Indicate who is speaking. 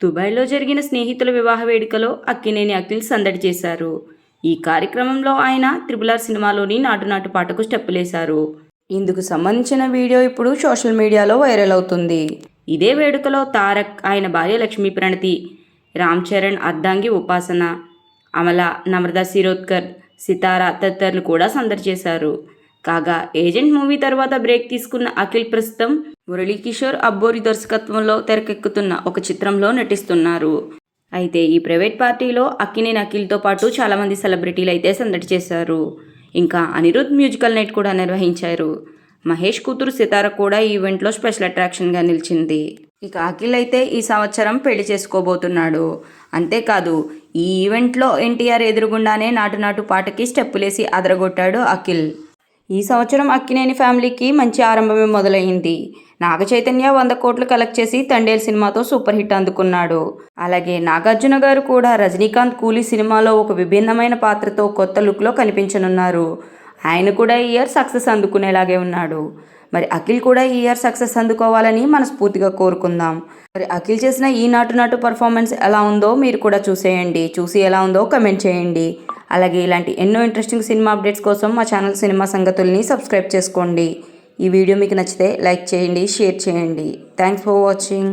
Speaker 1: దుబాయ్లో జరిగిన స్నేహితుల వివాహ వేడుకలో అక్కినేని అఖిల్ సందడి చేశారు. ఈ కార్యక్రమంలో ఆయన త్రిబుల్ ఆర్ సినిమాలోని నాటునాటు పాటకు స్టెప్పులేశారు. ఇందుకు సంబంధించిన వీడియో ఇప్పుడు సోషల్ మీడియాలో వైరల్ అవుతుంది. ఇదే వేడుకలో తారక్ ఆయన భార్య లక్ష్మీ ప్రణతి రామ్ చరణ్ అర్ధాంగి ఉపాసన అమల నమ్రత శిరోద్కర్ సితార తదితరులు కూడా సందడి చేశారు. కాగా ఏజెంట్ మూవీ తర్వాత బ్రేక్ తీసుకున్న అఖిల్ ప్రస్తుతం మురళీకిషోర్ అబ్బోరి దర్శకత్వంలో తెరకెక్కుతున్న ఒక చిత్రంలో నటిస్తున్నారు. అయితే ఈ ప్రైవేట్ పార్టీలో అక్కినేని అఖిల్తో పాటు చాలామంది సెలబ్రిటీలు అయితే సందడి చేశారు. ఇంకా అనిరుద్ మ్యూజికల్ నైట్ కూడా నిర్వహించారు. మహేష్ కూతురు సితార కూడా ఈ ఈవెంట్లో స్పెషల్ అట్రాక్షన్గా నిలిచింది. ఇక అఖిల్ అయితే ఈ సంవత్సరం పెళ్ళి చేసుకోబోతున్నాడు. అంతేకాదు ఈ ఈవెంట్లో ఎన్టీఆర్ ఎదురుగుండానే నాటు నాటు పాటకి స్టెప్పులేసి అదరగొట్టాడు అఖిల్. ఈ సంవత్సరం అక్కినేని ఫ్యామిలీకి మంచి ఆరంభమే మొదలైంది. నాగ చైతన్య వంద కోట్లు కలెక్ట్ చేసి తండేల్ సినిమాతో సూపర్ హిట్ అందుకున్నాడు. అలాగే నాగార్జున గారు కూడా రజనీకాంత్ కూలీ సినిమాలో ఒక విభిన్నమైన పాత్రతో కొత్త లుక్లో కనిపించనున్నారు. ఆయన కూడా ఈ ఇయర్ సక్సెస్ అందుకునేలాగే ఉన్నాడు. మరి అఖిల్ కూడా ఈ ఇయర్ సక్సెస్ అందుకోవాలని మనస్ఫూర్తిగా కోరుకుందాం. మరి అఖిల్ చేసిన ఈ నాటు నాటు పర్ఫార్మెన్స్ ఎలా ఉందో మీరు కూడా చూసేయండి. చూసి ఎలా ఉందో కమెంట్ చేయండి. అలాగే ఇలాంటి ఎన్నో ఇంట్రెస్టింగ్ సినిమా అప్డేట్స్ కోసం మా ఛానల్ సినిమా సంగతుల్ని సబ్స్క్రైబ్ చేసుకోండి. ఈ వీడియో మీకు నచ్చితే లైక్ చేయండి షేర్ చేయండి. Thanks for watching